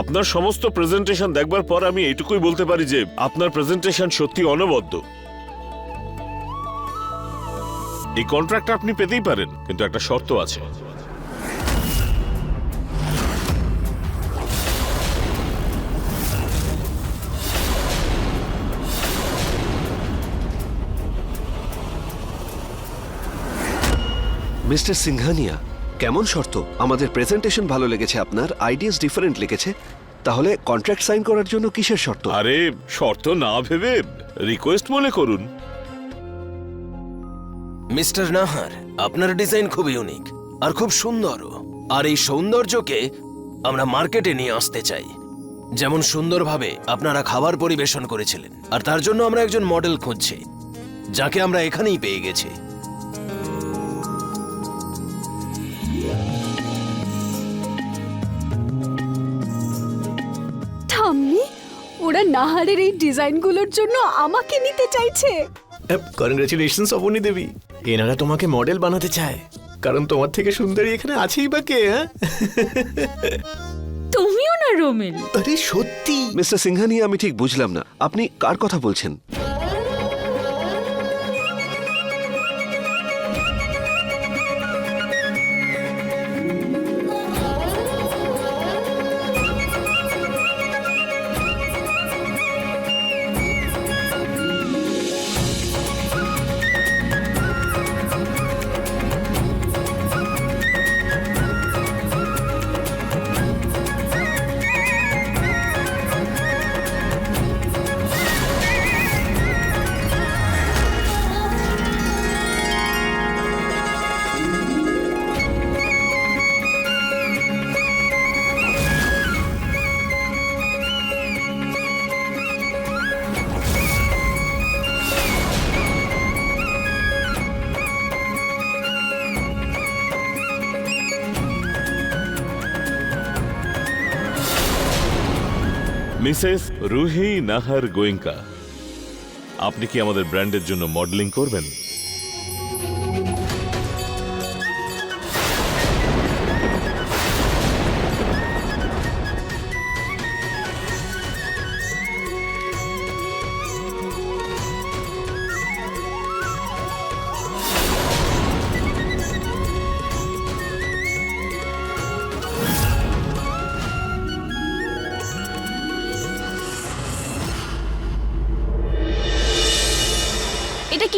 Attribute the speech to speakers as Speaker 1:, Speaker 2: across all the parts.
Speaker 1: আপনার সমস্ত প্রেজেন্টেশন দেখবার পর আমি এইটুকুই বলতে পারি যে, আপনার প্রেজেন্টেশন সত্যি অনবদ্য। এই কন্ট্রাক্ট আপনি পেতেই পারেন, কিন্তু একটা শর্ত আছে।
Speaker 2: মিস্টার সিংহানিয়া কেমন শর্ত? আমাদের প্রেজেন্টেশন ভালো লেগেছে আপনার আইডিয়াস ডিফারেন্ট লেগেছে। তাহলে কন্ট্রাক্ট সাইন করার জন্য কিসের শর্ত?
Speaker 1: আরে শর্ত না ভেবে রিকোয়েস্ট মনে করুন।
Speaker 3: মিস্টার নাহার আপনার ডিজাইন খুব ইউনিক আর খুব সুন্দরও আর এই সৌন্দর্যকে আমরা মার্কেটে নিয়ে আসতে চাই। যেমন সুন্দরভাবে আপনারা খাবার পরিবেশন করেছিলেন। আর তার জন্য আমরা একজন মডেল খুঁজছি যাকে আমরা এখানেই পেয়ে গেছি।
Speaker 4: ওরা নাহারের এই ডিজাইনগুলোর জন্য আমাকে নিতে চাইছে।
Speaker 5: কনগ্রাচুলেশনস অবনী দেবী। এনারা তোমাকে মডেল বানাতে চায়। কারণ তোমার থেকে সুন্দরী এখানে আছেই বা কে হ্যাঁ?
Speaker 6: তুমিও না রোমেল
Speaker 5: আরে সত্যি।
Speaker 2: মিস্টার সিংহানি আমি ঠিক বুঝলাম না। আপনি কার কথা বলছেন?
Speaker 1: মিসেস রুহি নাহার গোয়েঙ্কা আপনি কি আমাদের ব্র্যান্ডের জন্য মডেলিং করবেন?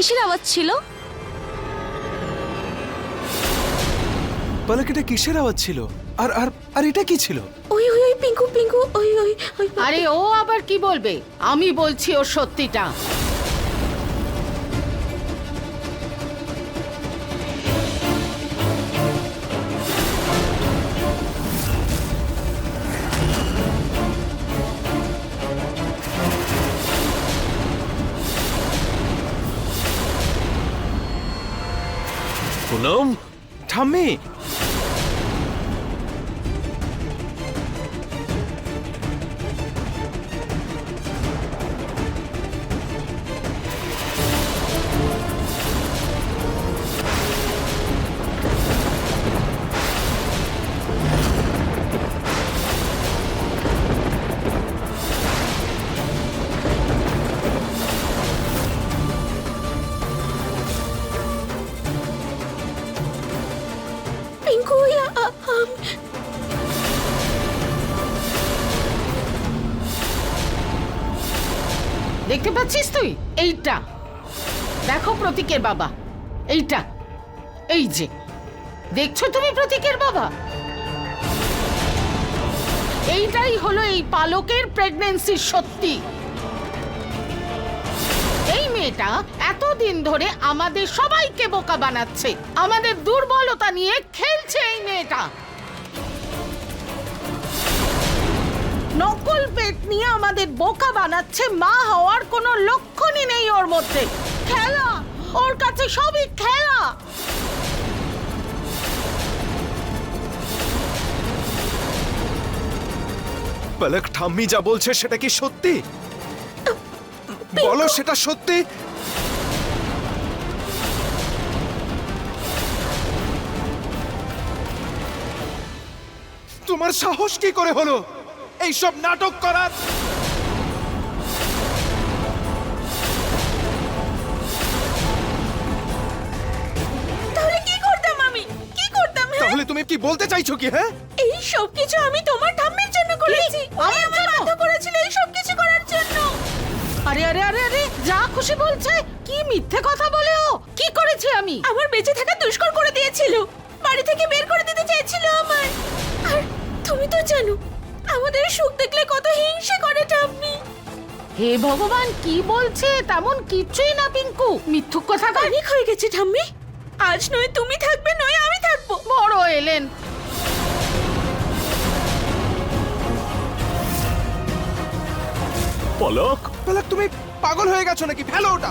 Speaker 4: কিসের আওয়াজ ছিল?
Speaker 7: পালক এটা কিসের আওয়াজ ছিল? আর আর আর এটা কি ছিল?
Speaker 4: ওই ওই ওই পিঙ্কু পিঙ্কু ওই ওই ওই।
Speaker 6: আরে ও আবার কি বলবে? আমি বলছি ওর সত্যিটা।
Speaker 1: পুনম
Speaker 7: ঠাম্মি
Speaker 4: পিঙ্কু আ- আ- আম-
Speaker 6: দেখতে পাচ্ছিস তুই? এইটা। দেখো প্রতীকের বাবা। এইটা। এই যে। দেখছ তুমি প্রতীকের বাবা? এইটাই হলো এই পালকের প্রেগন্যান্সির সত্যি। মেয়েটা এতদিন ধরে আমাদের সবাইকে বোকা বানাচ্ছে। আমাদের দুর্বলতা নিয়ে খেলছে এই মেয়েটা। নকল পেট নিয়ে আমাদের বোকা বানাচ্ছে মা হওয়ার কোনো লক্ষণই নেই ওর মধ্যে। খেলা! ওর কাছে সবই খেলা!
Speaker 7: পালক, ঠাম্মি যা বলছে সেটা কি সত্যি? বলো সেটা সত্যি? তোমার সাহস কি করে হলো? এইসব নাটক করার?
Speaker 8: তাহলে আমি? হ্যাঁ?
Speaker 7: তুমি কি বলতে চাইছো কি হ্যাঁ?
Speaker 8: এই সব কিছু আমি তোমার ঠাম্মির জন্য করেছি। ওই আমার বাধ্য করেছিল এই সব কিছু
Speaker 5: আরে আরে আরে আরে যা খুশি বলছে কি মিথ্যে কথা বলে ও? কি করেছি আমি?
Speaker 8: আমার বেঁচে থাকা দুষ্কর করে দিয়েছিল। বাড়ি থেকে বের করে দিতে চেয়েছিল আমার আর তুমি তো জানো আমাদের সুখ দেখলে কত হিংসে করে ঠাম্মি।
Speaker 5: হে ভগবান কি বলছে? তেমন কিচ্ছুই না পিঙ্কু। মিথ্যুক কথা
Speaker 8: অনেক হয়ে গেছে ঠাম্মি। আজ নয় তুমি থাকবে নয় আমি থাকব।
Speaker 5: বড় এলেন।
Speaker 1: পলক
Speaker 7: পলক তুমি পাগল হয়ে গেছো নাকি? ফেলো ওটা।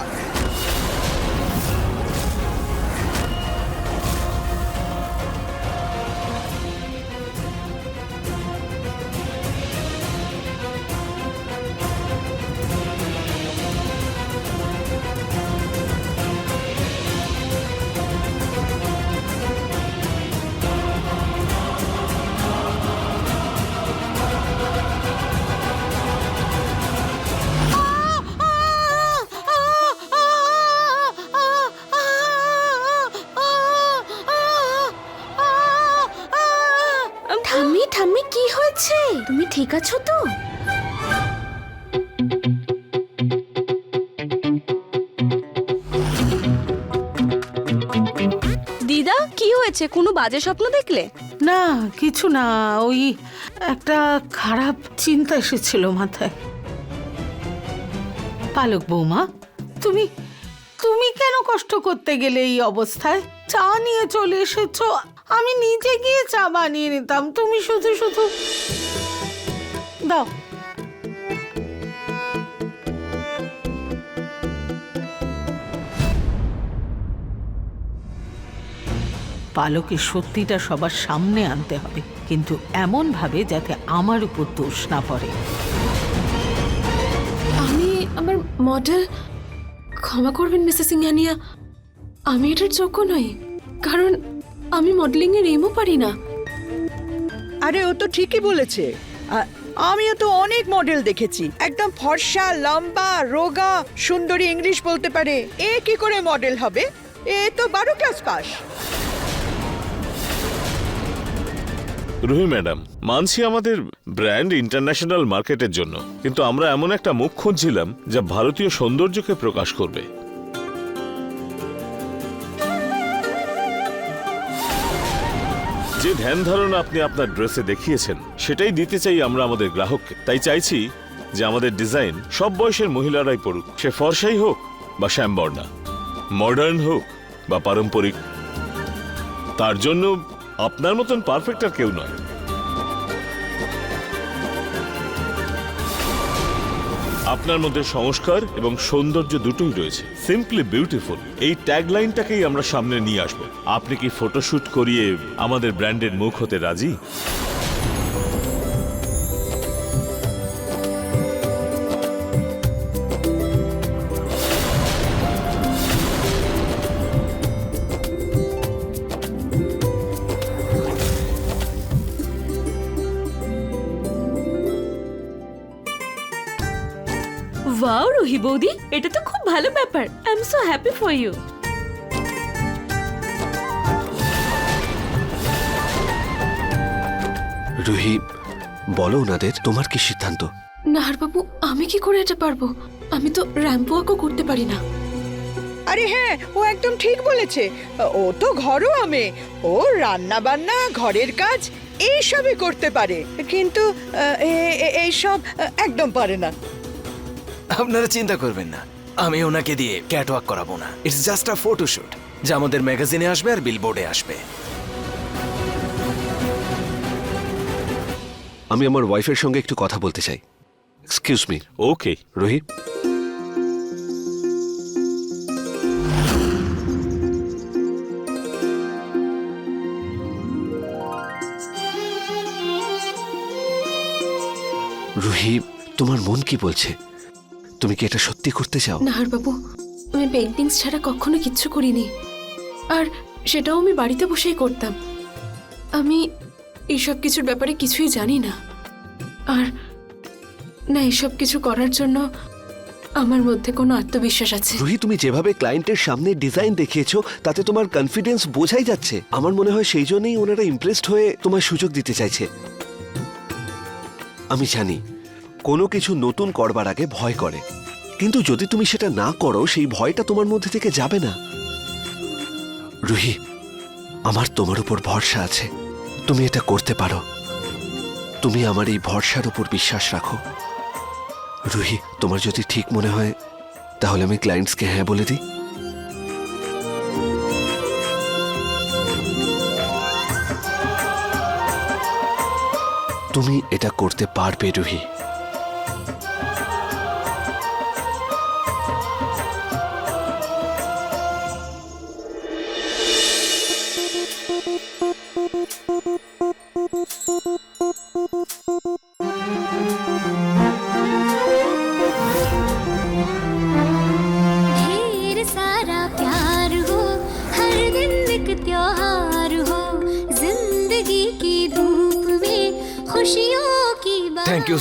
Speaker 8: হয়েছে কোনো বাজে স্বপ্ন দেখলে?
Speaker 5: না, কিছু না, ওই একটা খারাপ চিন্তা এসেছিল মাথায়। পালক বৌমা, তুমি তুমি কেন কষ্ট করতে গেলে এই অবস্থায়? চা নিয়ে চলে এসেছ, আমি নিজে গিয়ে চা বানিয়ে নিতাম, তুমি শুধু শুধু দাও। পালকের সত্যিটা সবার সামনে আনতে হবে কিন্তু এমন ভাবে যাতে আমার উপর দোষ না পড়ে।
Speaker 9: আমি আমার মডেল ক্ষমা করবেন মিসেস সিংহানিয়া আমি এটার যোগ্য নই কারণ আমি মডেলিং এর এমও পারি না।
Speaker 10: আরে ও তো ঠিকই বলেছে। আমিও তো অনেক মডেল দেখেছি। একদম ফর্সা লম্বা রোগা সুন্দরী ইংলিশ বলতে পারে। এ কি করে মডেল হবে? এ তো বারো ক্লাস পাস।
Speaker 1: রুহি ম্যাডাম, মানছি আমাদের ব্র্যান্ড ইন্টারন্যাশনাল মার্কেটের জন্য, কিন্তু আমরা এমন একটা মুখ খুঁজছিলাম যা ভারতীয় সৌন্দর্যকে প্রকাশ করবে। যে ধ্যান ধারণা আপনি আপনার ড্রেসে দেখিয়েছেন, সেটাই দিতে চাই আমরা আমাদের গ্রাহককে। তাই চাইছি যে আমাদের ডিজাইন সব বয়সের মহিলারাই পড়ুক সে ফর্সাই হোক বা শ্যামবর্ণা, মডার্ন হোক বা পারম্পরিক। তার জন্য আপনার মতন পারফেক্ট আর কেউ নয়। আপনার মধ্যে সংস্কার এবং সৌন্দর্য দুটোই রয়েছে। সিম্পলি বিউটিফুল এই ট্যাগলাইনটাকেই আমরা সামনে নিয়ে আসব। আপনি কি ফটোশ্যুট করিয়ে আমাদের ব্র্যান্ডের মুখ হতে রাজি?
Speaker 8: ওয়াও রুহি বৌদি এটা তো খুব ভালো ব্যাপার। I am so happy for you
Speaker 2: Ruhi বলো ওনাদের তোমার কি সিদ্ধান্ত?
Speaker 9: নাহারবাবু আমি কি করে এটা পারব? আমি তো র্যাম্প ওয়াকও করতে পারি না।
Speaker 10: আরে হ্যাঁ ও একদম ঠিক বলেছে। ও তো ঘরোয়া মেয়ে। ও রান্না বান্না ঘরের কাজ এইসবই করতে পারে। কিন্তু আহ, এ- এ- এইসব একদম পারে না।
Speaker 3: আপনারা চিন্তা করবেন না। আমি ওনাকে দিয়ে ক্যাটওয়াক করাবো না। ইটস জাস্ট আ ফটোশুট যা আমাদের ম্যাগাজিনে আসবে আর বিলবোর্ডে আসবে।
Speaker 2: আমি আমার ওয়াইফের সঙ্গে একটু কথা বলতে চাই। Excuse me
Speaker 1: okay
Speaker 2: Ruhi Ruhi তোমার মন কি বলছে? তুমি কি এটা সত্যি করতে চাও?
Speaker 9: নাহারবাবু আমি পেন্টিংস ছাড়া কখনো কিচ্ছু করিনি। আর সেটাও আমি বাড়িতে বসেই করতাম। আমি এইসব কিছুর ব্যাপারে কিছুই জানি না। আর না এসব কিছু করার জন্য আমার মধ্যে কোনো আত্মবিশ্বাস আছে।
Speaker 2: রুহি তুমি যেভাবে ক্লায়েন্টের সামনে ডিজাইন দেখিয়েছো তাতে তোমার কনফিডেন্স বোঝাই যাচ্ছে। আমার মনে হয় সেই জন্যই ওনারা ইমপ্রেসড হয়ে তোমার সুযোগ দিতে চাইছে। আমি জানি কোনো কিছু নতুন করবার আগে ভয় করে। কিন্তু যদি তুমি সেটা না করো, সেই ভয়টা তোমার মধ্যে থেকে যাবে না। রুহি, আমার তোমার উপর ভরসা আছে। তুমি এটা করতে পারো। তুমি আমার এই ভরসার উপর বিশ্বাস রাখো। রুহি, তোমার যদি ঠিক মনে হয়, তাহলে আমি ক্লায়েন্টসকে হ্যাঁ বলে দিই। তুমি এটা করতে পারবে, রুহি।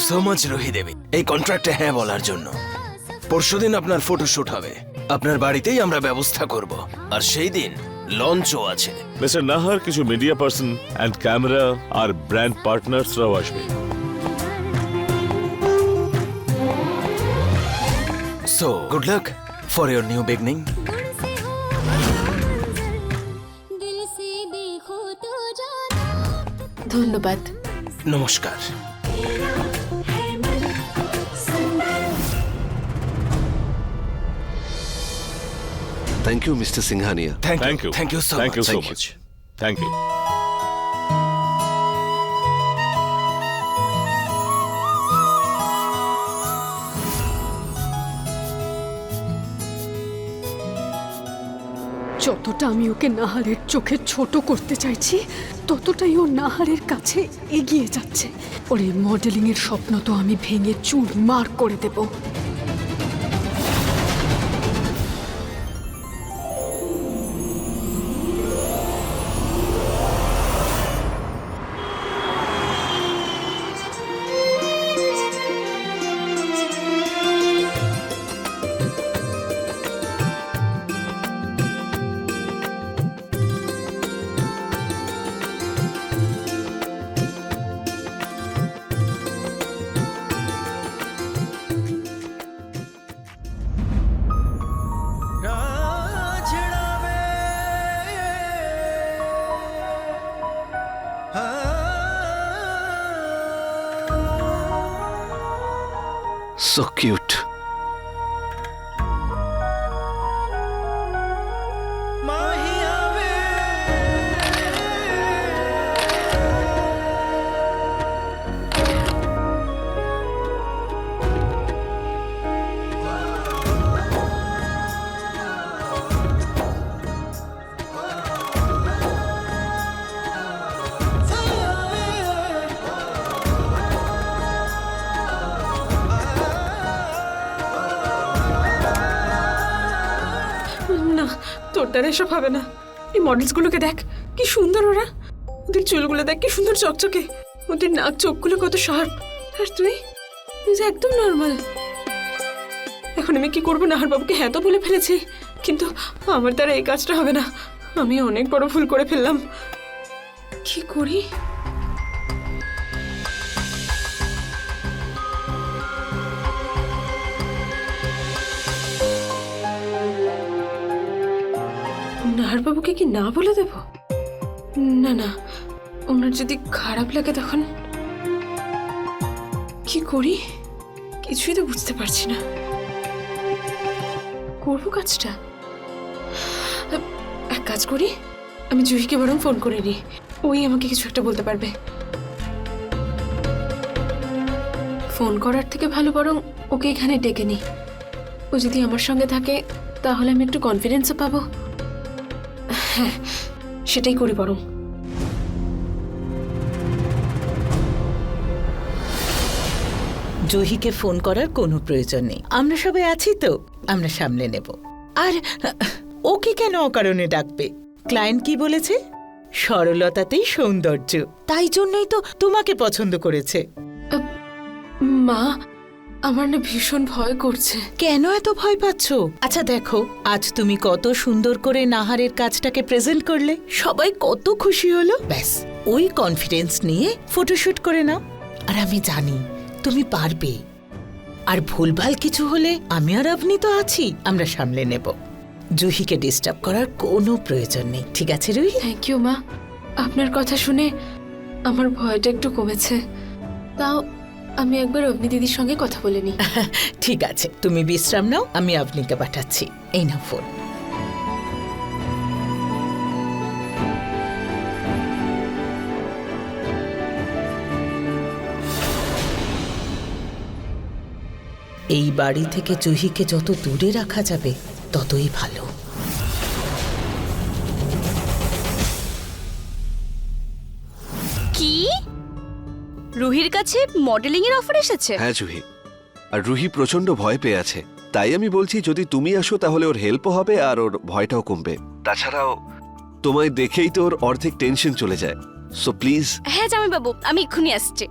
Speaker 3: সো মাচ রোহি দেবী এই কন্ট্রাক্টে হ্যাঁ বলার জন্য। পরশুদিন আপনার ফটোশুট হবে। আপনার বাড়িতেই আমরা ব্যবস্থা করব। আর সেই দিন লঞ্চও আছে।
Speaker 1: মিস্টার নাহার কিছু মিডিয়া পার্সন অ্যান্ড ক্যামেরা আর ব্র্যান্ড পার্টনার্সরাও আসবে।
Speaker 3: So good luck for your new beginning
Speaker 9: ধন্যবাদ।
Speaker 3: নমস্কার।
Speaker 2: Thank you mister Singhania
Speaker 3: thank
Speaker 1: thank you
Speaker 3: thank you so
Speaker 1: thank you so
Speaker 3: much
Speaker 1: much thank you
Speaker 9: যতটা আমি ওকে নাহারের চোখে ছোট করতে চাইছি ততটাই ও নাহারের কাছে এগিয়ে যাচ্ছে। ওর এই মডেলিং এর স্বপ্ন তো আমি ভেঙে চুরমার করে দেব।
Speaker 2: সো কিউট
Speaker 9: না তোর দ্বারা এসব হবে না। এই মডেলসগুলোকে দেখ, কি সুন্দর ওরা। ওদের চুলগুলো দেখ, কি সুন্দর চকচকে। ওদের নাক চোখগুলো কত শার্প আর তুই? তুই একদম নর্মাল এখন আমি কি করব? নাহার বাবুকে হ্যাঁ তো বলে ফেলেছি। কিন্তু আমার দ্বারা এই কাজটা হবে না। আমি অনেক বড় ভুল করে ফেললাম। কি করি? নাহারবাবুকে কি না বলে দেব? না না, ওনার যদি খারাপ লাগে তখন কি করি? কিছুই তো বুঝতে পারছি না। করব কাজটা? এক কাজ করি, আমি জুহিকে বরং ফোন করে নিই। ওই আমাকে কিছু একটা বলতে পারবে। ফোন করার থেকে ভালো বরং ওকে এখানে ডেকে নিই। ও যদি আমার সঙ্গে থাকে, তাহলে আমি একটু কনফিডেন্সও পাবো। হ্যাঁ সেটাই করি বরং।
Speaker 11: জহিকে ফোন করার কোনো প্রয়োজন নেই। আমরা সবাই আছি তো আমরা সামলে নেব। আর ওকে কেন অকারণে ডাকবে? ক্লায়েন্ট কি বলেছে? সরলতাতেই সৌন্দর্য। তাই জন্যই তো তোমাকে পছন্দ করেছে।
Speaker 9: মা আমার না ভীষণ ভয় করছে।
Speaker 11: কেন এত ভয় পাচ্ছ? আচ্ছা দেখো আজ তুমি কত সুন্দর করে নাহারের কাজটাকে প্রেজেন্ট করলে। সবাই কত খুশি হলো। ব্যাস ওই কনফিডেন্স নিয়ে ফটোশুট করে নাও। আর আমি জানি তুমি পারবে। আর ভুলভাল কিছু হলে আমি আর আপনি তো আছি আমরা সামলে নেব। জুহিকে ডিস্টার্ব করার কোনো প্রয়োজন নেই ঠিক আছে রুহি?
Speaker 9: থ্যাংক ইউ মা। আপনার কথা শুনে আমার ভয়টা একটু কমেছে। তাও আমি একবার অগ্নি দিদির সঙ্গে কথা বলে নিই।
Speaker 11: ঠিক আছে, তুমি বিশ্রাম নাও, আমি আপনিকে পাঠাচ্ছি। এই নাও ফোন। এই বাড়ি থেকে জুহিকে যত দূরে রাখা যাবে, ততই ভালো।
Speaker 4: রুহির কাছে মডেলিং এর অফার এসেছে?
Speaker 2: হ্যাঁ জুহি। আর রুহি প্রচণ্ড ভয় পেয়ে আছে। তাই আমি বলছি যদি তুমি আসো তাহলে ওর হেল্পও হবে আর ওর ভয়টাও কমবে। তাছাড়াও তোমায় দেখেই তো ওর অর্ধেক টেনশন চলে যায়। সো প্লিজ
Speaker 4: হ্যাঁ জামাই বাবু আমি এক্ষুনি আসছি।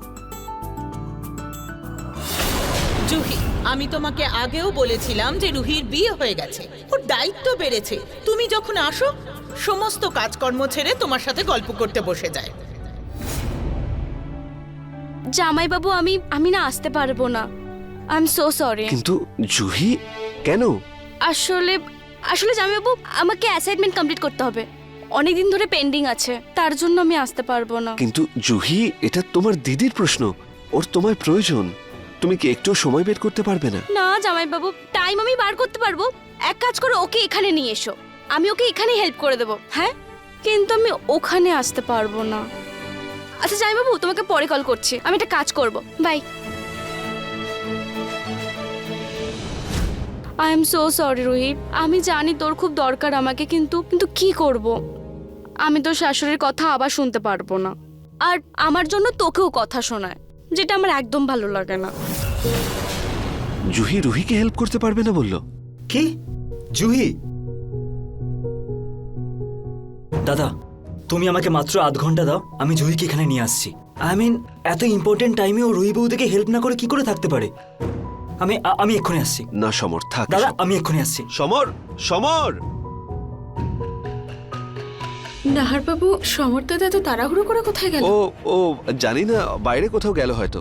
Speaker 11: জুহি আমি তোমাকে আগেও বলেছিলাম যে রুহির বিয়ে হয়ে গেছে। ওর দায়িত্ব বেড়েছে। তুমি যখন আসো সমস্ত কাজকর্ম ছেড়ে তোমার সাথে গল্প করতে বসে যায়।
Speaker 4: জামাই বাবু আমি আমি না আসতে পারব না। আই এম সো সরি
Speaker 2: কিন্তু জুহি কেন?
Speaker 4: আসলে আসলে জামাইবাবু আমাকে অ্যাসাইনমেন্ট কমপ্লিট করতে হবে। অনেক দিন ধরে পেন্ডিং আছে তার জন্য আমি আসতে পারব না।
Speaker 2: কিন্তু জুহি এটা তোমার দিদির প্রশ্ন ওর তোমায় প্রয়োজন। তুমি কি একটু সময় বের করতে পারবে না?
Speaker 4: না জামাইবাবু টাইম আমি বার করতে পারব। এক কাজ করো ওকে এখানে নিয়ে এসো। আমি ওকে এখানে হেল্প করে দেবো হ্যাঁ? কিন্তু আমি ওখানে আসতে পারব না। আচ্ছা জামাইবাবু তোমাকে পরে কল করছি। আমি একটা কাজ করব। Bye I am so sorry Rohit. আমি জানি তোর খুব দরকার আমাকে কিন্তু কিন্তু কি করব? আমি তোর শাশুড়ির কথা আবার শুনতে পারব না। আর আমার জন্য তোকেও কথা শোনায় যেটা আমার একদম ভালো লাগে না।
Speaker 2: জুহি রুহিকে হেল্প করতে পারবে না বলল।
Speaker 12: কি? জুহি? দাদা তুমি আমাকে মাত্র আধ ঘণ্টা দাও আমি জুহিকে এখানে নিয়ে আসছি। আই মিন এত ইম্পর্টেন্ট টাইমে ও রুহি বৌদিকে হেল্প না করে কি করে থাকতে পারে? আমি আমি এক্ষুনি আসছি।
Speaker 2: না সমর থাক
Speaker 12: দাদা আমি এক্ষুনি আসছি।
Speaker 2: সমর সমর!
Speaker 9: নাহার বাবু সমর দাদা এত তাড়াহুড়ো করে কোথায় গেল?
Speaker 2: ও ও জানি না বাইরে কোথাও গেল হয়তো।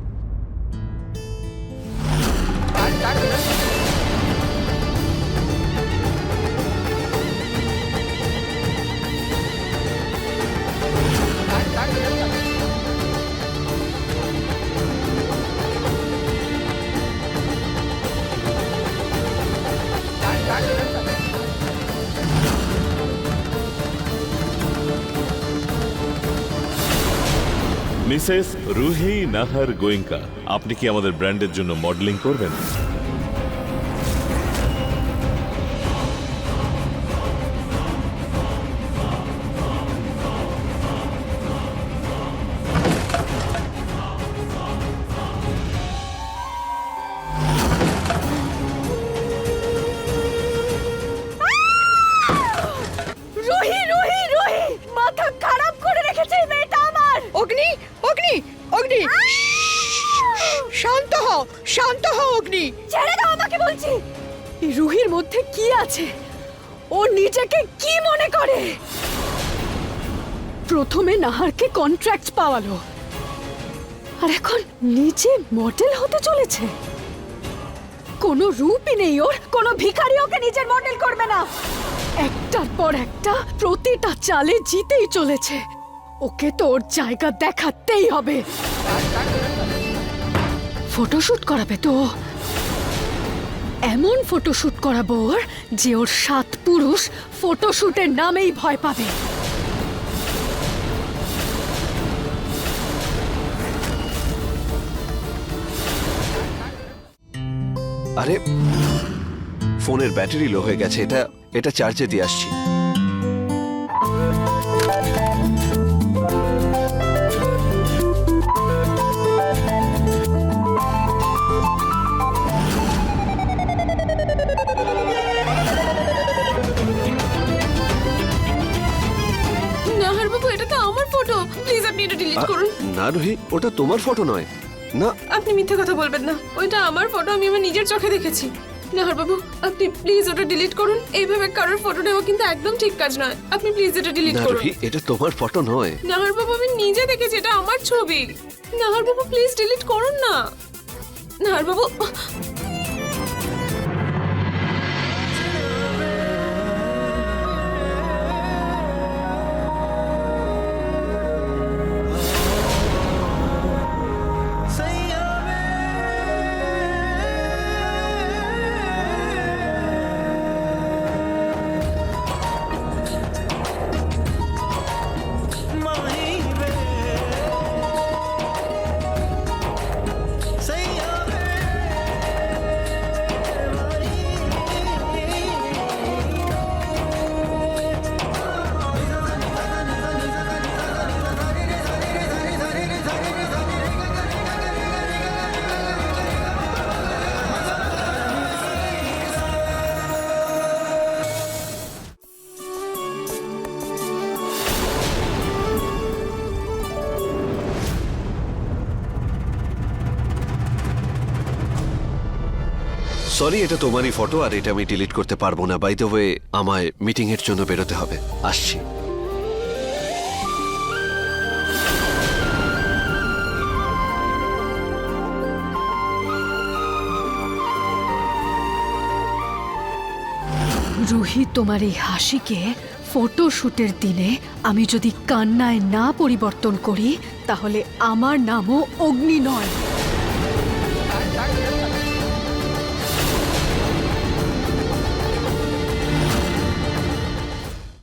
Speaker 1: মিসেস রুহি নাহার গোয়েঙ্কা আপনি কি আমাদের ব্র্যান্ডের জন্য মডেলিং করবেন?
Speaker 4: কন্ট্রাক্ট পাওয়ালো। আর এখন নিজে মডেল হতে চলেছে। কোনো রূপই নেই ওর, কোনো ভিখারি ওকে নিজের মডেল করবে না। একটার পর একটা প্রতিটা চালে জিতেই চলেছে। ওকে তো ওর জায়গা দেখাতেই হবে। ফটোশুট করাবে তো। এমন ফটোশুট করাবো ওর যে ওর সাত পুরুষ ফটোশুটের নামেই ভয় পাবে।
Speaker 2: আরে ফোনের ব্যাটারি লো হয়ে গেছে এটা এটা চার্জে দিয়ে আসছি।
Speaker 9: নাহার বাবু এটা তো আমার ফটো প্লিজ আপনি এটা ডিলিট করুন।
Speaker 2: না রুহি ওটা তোমার ফটো নয়। না।
Speaker 9: আপনি মিথ্যে কথা বলবেন না। ওইটা আমার ফটো আমি আমার নিজের চোখে দেখেছি। নাহার বাবু আপনি প্লিজ ওটা ডিলিট করুন। এইভাবে কারোর ফটো নেওয়া কিন্তু একদম ঠিক কাজ নয়। আপনি প্লিজ এটা ডিলিট করুন।
Speaker 2: এটা তোমার ফটো নয়।
Speaker 9: নাহার বাবু আমি নিজে দেখেছি এটা আমার ছবি। নাহার বাবু প্লিজ ডিলিট করুন না। নাহার বাবু
Speaker 2: সরি এটা তোমারই ফটো আর এটা আমি ডিলিট করতে পারব না। বাই দ্য ওয়ে আমায় মিটিং এর জন্য বেরোতে হবে। আসছি।
Speaker 13: রুহি তোমার এই হাসিকে ফটোশুটের দিনে আমি যদি কান্নায় না পরিবর্তন করি, তাহলে আমার নামও অগ্নি নয়।